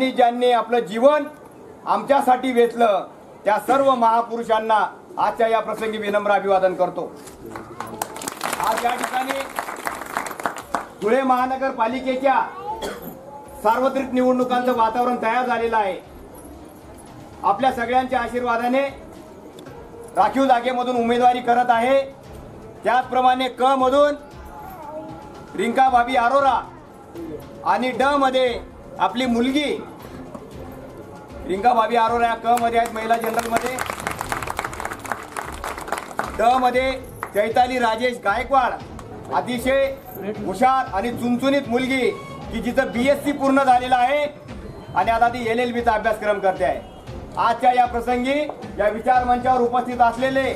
ज्यांनी ज्यांनी आपलं जीवन आमच्यासाठी वेचलं त्या सर्व महापुरुषांना आजच्या या प्रसंगी विनम्र अभिवादन करतो. आज या ठिकाणी धुळे महानगरपालिकेच्या सार्वत्रिक निवडणुकांचं वातावरण तयार झालेलं आहे. आपल्या सगळ्यांच्या आशीर्वादाने राखीव जागेमधून उमेदवारी करत आहे. त्याचप्रमाणे क मधून रिंका भाभी अरोरा आणि ड मध्ये आपली मुलगी. रिंका भाभी अरोरा या क मध्ये आहेत महिला जनरलमध्ये. ड मध्ये चैताली राजेश गायकवाड. अतिशय हुशार आणि चुनचुनीत मुलगी की जिचं सी पूर्ण झालेलं आहे आणि आता ती एल एल बीचा अभ्यासक्रम करते आहे. आजच्या या प्रसंगी या विचार मंचावर उपस्थित असलेले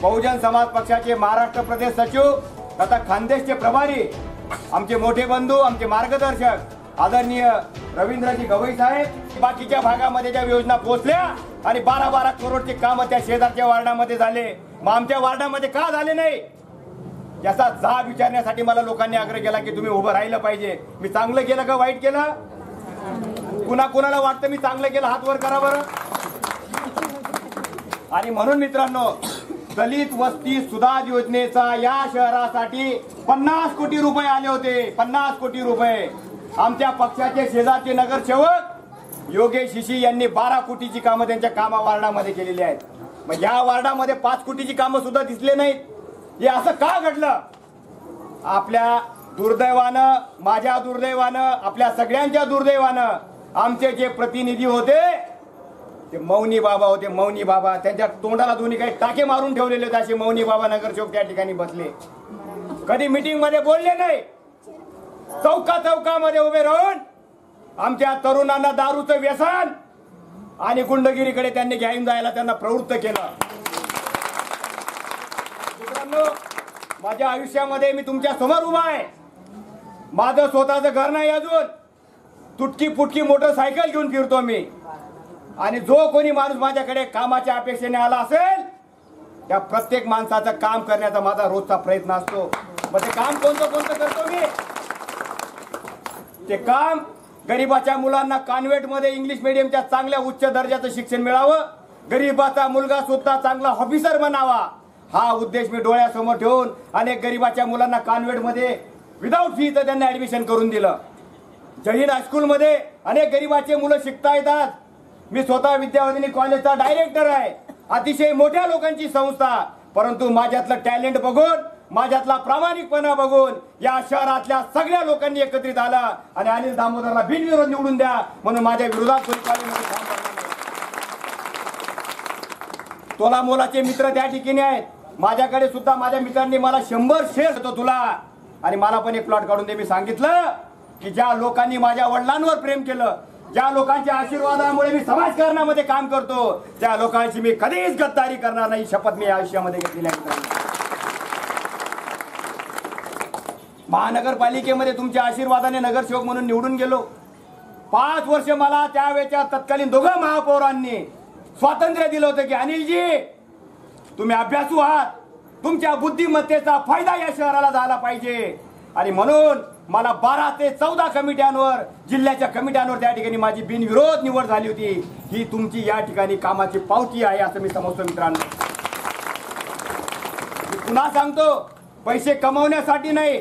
बहुजन समाज पक्षाचे महाराष्ट्र प्रदेश सचिव तथा खानदेशचे प्रभारी आमचे मोठे बंधू आमचे मार्गदर्शक आदरणीय रवींद्रजी गवई साहेब बाकीच्या भागामध्ये ज्या योजना पोहोचल्या आणि बारा बारा करोडचे काम त्या शेजारच्या वार्डामध्ये झाले. मग आमच्या वार्डामध्ये का झाले नाही? याचा जा विचारण्यासाठी मला लोकांनी आग्रह केला की तुम्ही उभं राहिलं पाहिजे. मी चांगलं केलं का वाईट केलं? कुणा कुणाला वाटतं मी चांगलं केलं? हात वर करा बरं. आणि म्हणून मित्रांनो दलित वस्ती सुधार योजनेचा या शहरासाठी पन्नास कोटी रुपये आले होते. पन्नास कोटी रुपये. आमच्या पक्षाचे शेजारचे नगरसेवक योगेश शिशी यांनी बारा कोटीची कामं त्यांच्या कामा वार्डामध्ये केलेली आहेत. मग या वार्डामध्ये पाच कोटीची कामं सुद्धा दिसले नाहीत. हे असं का घडलं? आपल्या दुर्दैवानं माझ्या दुर्दैवानं आपल्या सगळ्यांच्या दुर्दैवानं आमचे जे प्रतिनिधी होते ते मौनी बाबा होते मौनी बाबा. त्यांच्या तोंडाला दोन्ही काही टाके मारून ठेवलेले होते असे मौनी बाबा नगरसेवक त्या ठिकाणी बसले. कधी मीटिंगमध्ये बोलले नाही. चौका चौकामध्ये उभे राहून आमच्या तरुणांना दारूचं व्यसन आणि गुंडगिरीकडे त्यांनी घेऊन जायला त्यांना प्रवृत्त केलं. मित्रांनो माझ्या आयुष्यामध्ये मी तुमच्यासमोर उभा आहे. माझं स्वतःचं घर नाही अजून. तुटकी फुटकी मोटरसायकल घेऊन फिरतो मी. आणि जो कोणी माणूस माझ्याकडे कामाच्या अपेक्षेने आला असेल त्या प्रत्येक माणसाचं काम करण्याचा माझा रोजचा प्रयत्न असतो. मग ते काम कोणतं कोणतं करतो मी? ते काम गरीबाच्या मुलांना कॉन्व्हेंटमध्ये इंग्लिश मिडियमच्या चांगल्या उच्च दर्जाचं शिक्षण मिळावं. गरीबाचा मुलगा सुद्धा चांगला ऑफिसर बनावा. हा उद्देश मी डोळ्यासमोर ठेवून अनेक गरीबाच्या मुलांना कॉन्व्हेंटमध्ये विदाऊट फीचं त्यांना ऍडमिशन करून दिलं. जहीन हायस्कूलमध्ये अनेक गरीबाचे मुलं शिकता येतात. मी स्वतः विद्यावर्धिनी कॉलेजचा डायरेक्टर आहे. अतिशय मोठ्या लोकांची संस्था. परंतु माझ्यातलं टॅलेंट बघून माझ्यातला प्रामाणिकपणा बघून या शहरातल्या सगळ्या लोकांनी एकत्रित आला आणि अनिल दामोदरला बिनविरोध निवडून द्या म्हणून माझ्या विरोधात कोणी तोला मोलाचे मित्र त्या ठिकाणी आहेत. माझ्याकडे सुद्धा माझ्या मित्रांनी मला शंभर शेअर देतो तुला. आणि मला पण एक प्लॉट काढून दे. मी सांगितलं की ज्या लोकांनी माझ्या वडिलांवर प्रेम केलं ज्या लोकांच्या आशीर्वादामुळे मी समाजकारणामध्ये काम करतो त्या लोकांची मी कधीच गद्दारी करणार नाही. शपथ मी आयुष्यामध्ये घेतलेली आहे मित्रांनो. महानगरपालिकेमध्ये तुमच्या आशीर्वादाने नगरसेवक म्हणून निवडून गेलो. पाच वर्ष मला त्यावेळेच्या तत्कालीन दोघं महापौरांनी स्वातंत्र्य दिलं होतं की अनिलजी तुम्ही अभ्यासू आहात. तुमच्या बुद्धिमत्तेचा फायदा या शहराला झाला पाहिजे. आणि म्हणून मला बारा ते चौदा कमिट्यांवर जिल्ह्याच्या कमिट्यांवर त्या ठिकाणी माझी बिनविरोध निवड झाली होती. ही तुमची या ठिकाणी कामाची पावती आहे असं मी समजतो मित्रांनो. पुन्हा सांगतो पैसे कमवण्यासाठी नाही